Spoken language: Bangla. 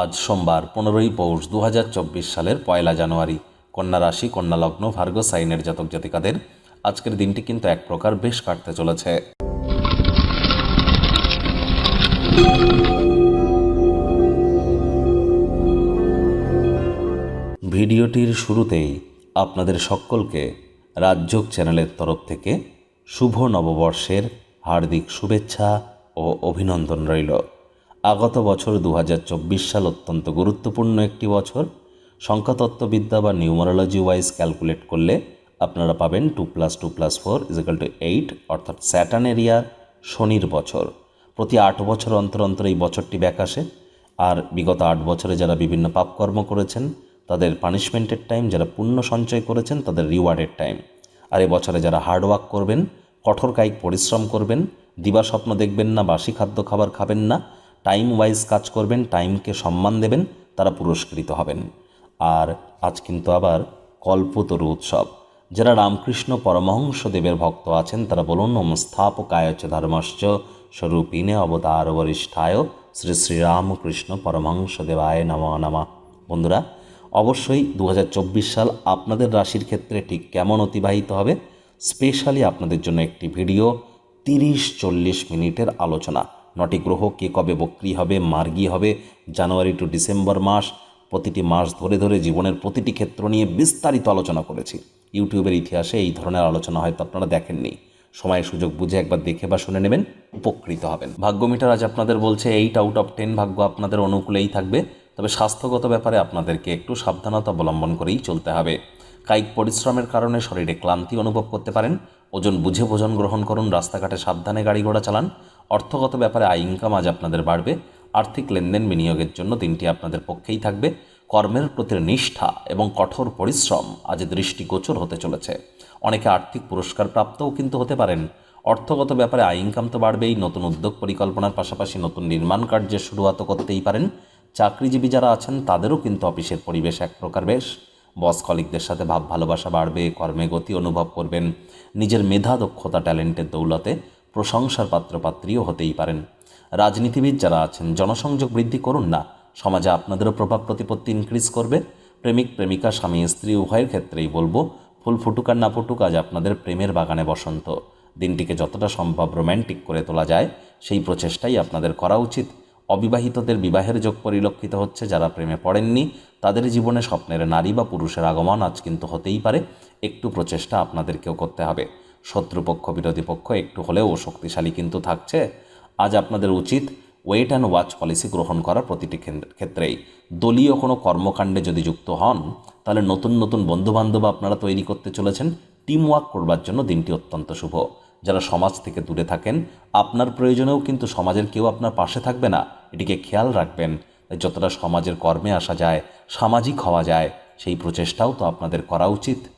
আজ সোমবার পনেরোই পৌষ দু হাজার চব্বিশ সালের পয়লা জানুয়ারি। কন্যা রাশি, কন্যা লগ্ন, ভার্গ, সাইনের জাতক জাতিকাদের আজকের দিনটি কিন্তু এক প্রকার বেশ কাটতে চলেছে। ভিডিওটির শুরুতেই আপনাদের সকলকে রাজযোগ চ্যানেলের তরফ থেকে শুভ নববর্ষের হার্দিক শুভেচ্ছা ও অভিনন্দন রইল। আগত বছর দু হাজার চব্বিশ সাল অত্যন্ত গুরুত্বপূর্ণ একটি বছর। সংখ্যাতত্ত্ববিদ্যা বা নিউমারোলজি ওয়াইজ ক্যালকুলেট করলে আপনারা পাবেন two plus two plus four equal to eight, অর্থাৎ স্যাটার্ন এরিয়ার শনির বছর। প্রতি আট বছর অন্তর অন্তর এই বছরটি ব্যাক আসে। আর বিগত আট বছরে যারা বিভিন্ন পাপকর্ম করেছেন, তাদের পানিশমেন্টের টাইম, যারা পুণ্য সঞ্চয় করেছেন, তাদের রিওয়ার্ডের টাইম। আর বছরে যারা হার্ডওয়ার্ক করবেন, কঠোর কায়িক পরিশ্রম করবেন দিবা স্বপ্ন দেখবেন না, বাসি খাদ্য খাবার খাবেন না টাইম ওয়াইজ কাজ করবেন টাইমকে সম্মান দেবেন, তারা পুরস্কৃত হবেন। আর আজ কিন্তু আবার কল্পতরু উৎসব। যারা রামকৃষ্ণ পরমহংস দেবের ভক্ত আছেন, তারা বলুন ওম স্থাপকায় চ ধর্মশ্চ স্বরূপিণে অবতার বরিষ্ঠায় শ্রী শ্রীরামকৃষ্ণ পরমহংস দেবায় নম নমা। বন্ধুরা, অবশ্যই দু হাজার চব্বিশ সাল আপনাদের রাশির ক্ষেত্রে ঠিক কেমন অতিবাহিত হবে? স্পেশালি আপনাদের জন্য একটি ভিডিও তিরিশ চল্লিশ মিনিটের আলোচনা। নটি গ্রহ কে কবে বক্রি হবে, মার্গী হবে, জানুয়ারি টু ডিসেম্বর মাস, প্রতিটি মাস ধরে ধরে জীবনের প্রতিটি ক্ষেত্র নিয়ে বিস্তারিত আলোচনা করেছি। ইউটিউবের ইতিহাসে এই ধরনের আলোচনা হয়তো আপনারা দেখেননি। সময় সুযোগ বুঝে একবার দেখে বা শুনে নেবেন, উপকৃত হবেন। ভাগ্য মিটার আজ আপনাদের বলছে এইট আউট অফ টেন ভাগ্য আপনাদের অনুকূলেই থাকবে। তবে স্বাস্থ্যগত ব্যাপারে আপনাদেরকে একটু সাবধানতা অবলম্বন করেই চলতে হবে। কায়িক পরিশ্রমের কারণে শরীরে ক্লান্তি অনুভব করতে পারেন ওজন বুঝে ভোজন গ্রহণ করুন, রাস্তাঘাটে সাবধানে গাড়ি ঘোড়া চালান। অর্থগত ব্যাপারে আয় ইনকাম আজ আপনাদের বাড়বে। আর্থিক লেনদেন বিনিয়োগের জন্য দিনটি আপনাদের পক্ষেই থাকবে। কর্মের প্রতি নিষ্ঠা এবং কঠোর পরিশ্রম আজ দৃষ্টিগোচর হতে চলেছে। অনেকে আর্থিক পুরস্কার প্রাপ্তও কিন্তু হতে পারেন। অর্থগত ব্যাপারে আয় ইনকাম তো বাড়বেই। নতুন উদ্যোগ পরিকল্পনার পাশাপাশি নতুন নির্মাণ কার্যের শুরুয়াত করতেই পারেন। চাকরিজীবী যারা আছেন, তাদেরও কিন্তু অফিসের পরিবেশ এক প্রকার বেশ। বস কলিকদের সাথে ভাব ভালোবাসা বাড়বে, কর্মে গতি অনুভব করবেন, নিজের মেধা, দক্ষতা, ট্যালেন্টের দৌলতে প্রশংসার পাত্রপাত্রীও হতেই পারেন। রাজনীতিবিদ যারা আছেন, জনসংযোগ বৃদ্ধি করুন না। সমাজে আপনাদেরও প্রভাব প্রতিপত্তি ইনক্রিজ করবে। প্রেমিক, প্রেমিকা, স্বামী, স্ত্রী, উভয়ের ক্ষেত্রেই বলব, ফুল ফুটুক আর না ফুটুক, আজ আপনাদের প্রেমের বাগানে বসন্ত। দিনটিকে যতটা সম্ভব রোম্যান্টিক করে তোলা যায়, সেই প্রচেষ্টাই আপনাদের করা উচিত। অবিবাহিতদের বিবাহের যোগ পরিলক্ষিত হচ্ছে যারা প্রেমে পড়েননি, তাদের জীবনে স্বপ্নের নারী বা পুরুষের আগমন আজ কিন্তু হতেই পারে। একটু প্রচেষ্টা আপনাদেরকেও করতে হবে। শত্রুপক্ষ, বিরোধী পক্ষ একটু হলেও শক্তিশালী কিন্তু থাকছে। আজ আপনাদের উচিত ওয়েট অ্যান্ড ওয়াচ পলিসি গ্রহণ করা প্রতিটি ক্ষেত্রেই। দলীয় কোনো কর্মকাণ্ডে যদি যুক্ত হন, তাহলে নতুন নতুন বন্ধুবান্ধব আপনারা তৈরি করতে চলেছেন। টিম ওয়ার্ক করবার জন্য দিনটি অত্যন্ত শুভ। যারা সমাজ থেকে দূরে থাকেন, আপনার প্রয়োজনেও কিন্তু সমাজের কেউ আপনার পাশে থাকবে না। এটিকে খেয়াল রাখবেন, যতটা সমাজের কর্মে আসা যায়, সামাজিক হওয়া যায়, সেই প্রচেষ্টাও তো আপনাদের করা উচিত।